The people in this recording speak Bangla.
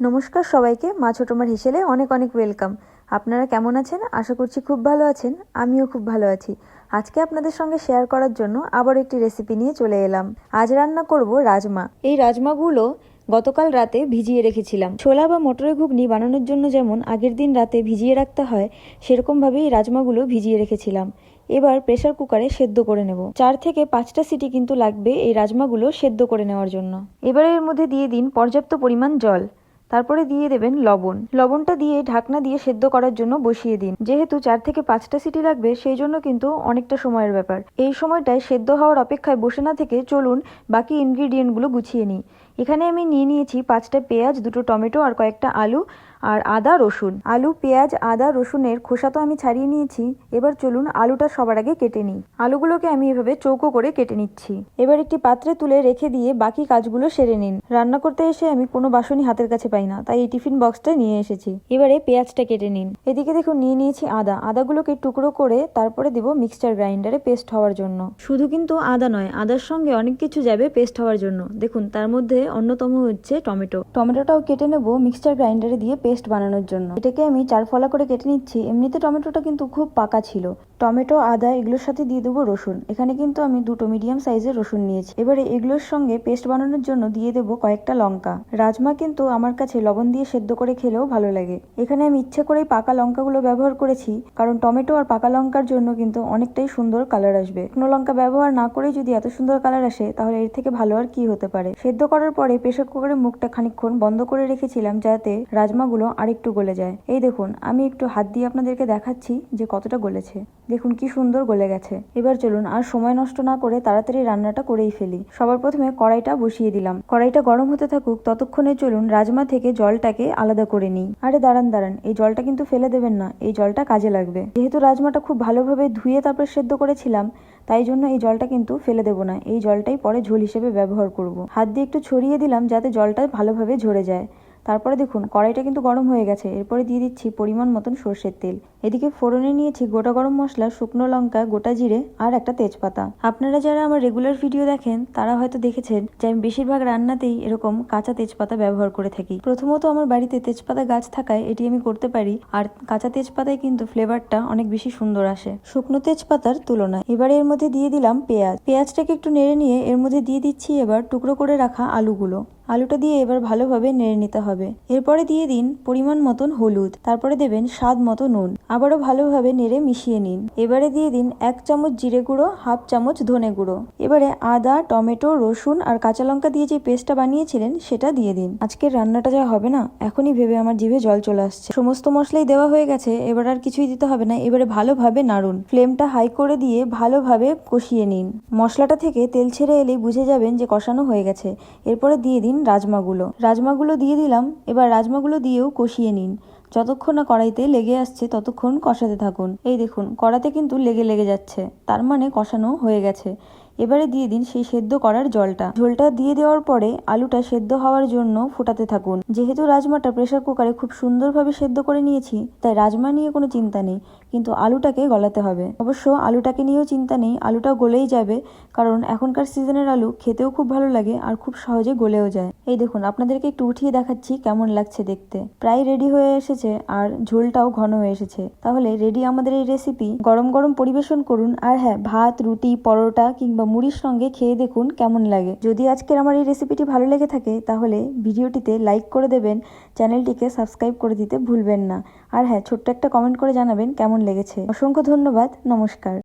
নমস্কার সবাইকে, মা ছোটমার হিসেলে অনেক অনেক ওয়েলকাম আপনারা কেমন আছেন? আশা করছি খুব ভালো আছেন। আমিও খুব ভালো আছি। আজকে আপনাদের সঙ্গে শেয়ার করার জন্য আবার একটি রেসিপি নিয়ে চলে এলাম। আজ রান্না করব রাজমা। এই রাজমাগুলো গতকাল রাতে ভিজিয়ে রেখেছিলাম। ছোলা বা মটরের ঘুগনি বানানোর জন্য যেমন আগের দিন রাতে ভিজিয়ে রাখতে হয়, সেরকমভাবেই রাজমাগুলো ভিজিয়ে রেখেছিলাম। এবার প্রেসার কুকারে সেদ্ধ করে নেব। চার থেকে পাঁচটা সিটি কিন্তু লাগবে এই রাজমাগুলো সেদ্ধ করে নেওয়ার জন্য। এবার এর মধ্যে দিয়ে দিন পর্যাপ্ত পরিমাণ জল। তারপরে দিয়ে দেবেন লবণ। লবণটা দিয়ে ঢাকনা দিয়ে সেদ্ধ করার জন্য বসিয়ে দিন। যেহেতু চার থেকে পাঁচটা সিটি লাগবে, সেই জন্য কিন্তু অনেকটা সময়ের ব্যাপার। এই সময়টায় সেদ্ধ হওয়ার অপেক্ষায় বসে না থেকে চলুন বাকি ইনগ্রিডিয়েন্টগুলো গুছিয়ে নিই। এখানে আমি নিয়ে নিয়েছি পাঁচটা পেঁয়াজ, দুটো টমেটো আর কয়েকটা আলু আর আদা, রসুন। আলু, পেঁয়াজ, আদা, রসুনের খোসা তো আমি ছাড়িয়ে নিয়েছি। এবার চলুন আলুটা সবার আগে কেটে নিই। আলুগুলোকে আমি এভাবে চৌকো করে কেটে নিচ্ছি। এবার একটি পাত্রে তুলে রেখে দিয়ে বাকি কাজগুলো সেরে নিন। রান্না করতে এসে আমি কোনো বাসনই হাতের কাছে পাই না, তাই এই টিফিন বক্সটা নিয়ে এসেছি। এবারে পেঁয়াজটা কেটে নিন। এদিকে দেখুন, নিয়ে নিয়েছি আদা। আদাগুলোকে টুকরো করে তারপরে দিব মিক্সচার গ্রাইন্ডারে পেস্ট হওয়ার জন্য। শুধু কিন্তু আদা নয়, আদার সঙ্গে অনেক কিছু যাবে পেস্ট হওয়ার জন্য। দেখুন, তার মধ্যে অন্যতম হচ্ছে টমেটো। টমেটোটাও কেটে নেব মিক্সচার গ্রাইন্ডারে দিয়ে পেস্ট বানানোর জন্য। এটাকে আমি চার ফলা করে কেটে নিচ্ছি। এমনিতে টমেটোটা কিন্তু খুব পাকা ছিল। টমেটো, আদা এগুলোর সাথে দিয়ে দেবো রসুন। এখানে কিন্তু আমি দুটো মিডিয়াম সাইজের রসুন নিয়েছি। এবারে এগুলোর সঙ্গে পেস্ট বানানোর জন্য দিয়ে দেবো কয়েকটা লঙ্কা। রাজমা কিন্তু আমার কাছে লবণ দিয়ে সেদ্ধ করে খেলেও ভালো লাগে। এখানে আমি ইচ্ছে করেই পাকা লঙ্কাগুলো ব্যবহার করেছি, কারণ টমেটো আর পাকা লঙ্কার জন্য কিন্তু অনেকটাই সুন্দর কালার আসবে। শুকনো লঙ্কা ব্যবহার না করেই যদি এত সুন্দর কালার আসে, তাহলে এর থেকে ভালো আর কি হতে পারে? সেদ্ধ করার পরে প্রেশার কুকারের মুখটা খানিকক্ষণ বন্ধ করে রেখেছিলাম যাতে রাজমাগুলো আরেকটু গলে যায়। এই দেখুন, আমি একটু হাত দিয়ে আপনাদেরকে দেখাচ্ছি যে কতটা গলেছে। দেখুন কি সুন্দর গলে গেছে। এবার চলুন আর সময় নষ্ট না করে তাড়াতাড়ি রান্নাটা করেই ফেলি। সবার প্রথমে কড়াইটা বসিয়ে দিলাম। কড়াইটা গরম হতে থাকুক, ততক্ষণে চলুন রাজমা থেকে জলটাকে আলাদা করে নিই। আরে দাঁড়ান দাঁড়ান, এই জলটা কিন্তু ফেলে দেবেন না, এই জলটা কাজে লাগবে। যেহেতু রাজমাটা খুব ভালোভাবে ধুয়ে তারপর সেদ্ধ করেছিলাম, তাই জন্য এই জলটা কিন্তু ফেলে দেবো না, এই জলটাই পরে ঝোল হিসেবে ব্যবহার করব। হাত দিয়ে একটু ছড়িয়ে দিলাম যাতে জলটা ভালোভাবে ঝরে যায়। তারপরে দেখুন, কড়াইটা কিন্তু গরম হয়ে গেছে। এরপরে দিয়ে দিচ্ছি পরিমাণ মতন সর্ষের তেল। এদিকে ফোড়নে নিয়েছি গোটা গরম মশলা, শুকনো লঙ্কা, গোটা জিরে আর একটা তেজপাতা। আপনারা যারা আমার রেগুলার ভিডিও দেখেন, তারা হয়তো দেখেছেন যে আমি বেশিরভাগ রান্নাতেই এরকম কাঁচা তেজপাতা ব্যবহার করে থাকি। প্রথমত আমার বাড়িতে তেজপাতা গাছ থাকায় এটি আমি করতে পারি, আর কাঁচা তেজপাতায় কিন্তু ফ্লেভারটা অনেক বেশি সুন্দর আসে। শুকনো তেজপাতার তুলনায় এবারে এর মধ্যে দিয়ে দিলাম পেঁয়াজ। পেঁয়াজটাকে একটু নেড়ে নিয়ে এর মধ্যে দিয়ে দিচ্ছি এবার টুকরো করে রাখা আলুগুলো। আলুটা দিয়ে এবার ভালোভাবে নেড়ে নিতে হবে। এরপরে দিয়ে দিন পরিমাণ মতন হলুদ। তারপরে দেবেন স্বাদ মতো নুন। আবারও ভালোভাবে নেড়ে মিশিয়ে নিন। এবারে দিয়ে দিন এক চামচ জিরে গুঁড়ো, হাফ চামচ ধনে গুঁড়ো। এবারে আদা, টমেটো, রসুন আর কাঁচা লঙ্কা দিয়ে যে পেস্টটা বানিয়েছিলেন সেটা দিয়ে দিন। আজকের রান্নাটা যা হবে না, এখনই ভেবে আমার জিভে জল চলে আসছে। সমস্ত মশলাই দেওয়া হয়ে গেছে, এবার আর কিছুই দিতে হবে না। এবারে ভালোভাবে নাড়ুন। ফ্লেমটা হাই করে দিয়ে ভালোভাবে কষিয়ে নিন। মশলাটা থেকে তেল ছেড়ে এলেই বুঝে যাবেন যে কষানো হয়ে গেছে। এরপরে দিয়ে দিন রাজমাগুলো। রাজমাগুলো দিয়ে দিলাম, এবার রাজমাগুলো দিয়েও কষিয়ে নিন। যতক্ষণ না কড়াইতে লেগে আসছে ততক্ষণ কষাতে থাকুন। এই দেখুন কড়াতে কিন্তু লেগে লেগে যাচ্ছে, তার মানে কষানো হয়ে গেছে। এবারে দিয়ে দিন সেই সেদ্ধ করার জলটা। ঝোলটা দিয়ে দেওয়ার পরে আলুটা সেদ্ধ হওয়ার জন্য ফোটাতে থাকুন। যেহেতু রাজমাটা প্রেশার কুকারে খুব সুন্দরভাবে সেদ্ধ করে নিয়েছি, তাই রাজমা নিয়ে কোনো চিন্তা নেই, কিন্তু আলুটাকে গলাতে হবে। অবশ্য আলুটাকে নিয়েও চিন্তা নেই আলুটা গলেই যাবে, কারণ এখনকার সিজনের আলু খেতেও খুব ভালো লাগে আর খুব সহজে গলেও যায়। এই দেখুন, আপনাদেরকে একটু উঠিয়ে দেখাচ্ছি কেমন লাগছে দেখতে। প্রায় রেডি হয়ে এসেছে আর ঝোলটাও ঘন হয়ে এসেছে। তাহলে রেডি আমাদের এই রেসিপি গরম গরম পরিবেশন করুন। আর হ্যাঁ ভাত, রুটি, পরোটা কিংবা মুড়ির সঙ্গে খেয়ে দেখুন কেমন লাগে। যদি আজকের আমার এই রেসিপিটি ভালো লেগে থাকে, তাহলে ভিডিওটিতে লাইক করে দেবেন চ্যানেলটিকে সাবস্ক্রাইব করে দিতে ভুলবেন না। আর হ্যাঁ ছোট্ট একটা কমেন্ট করে জানাবেন কেমন লেগেছে। অসংখ্য ধন্যবাদ, নমস্কার।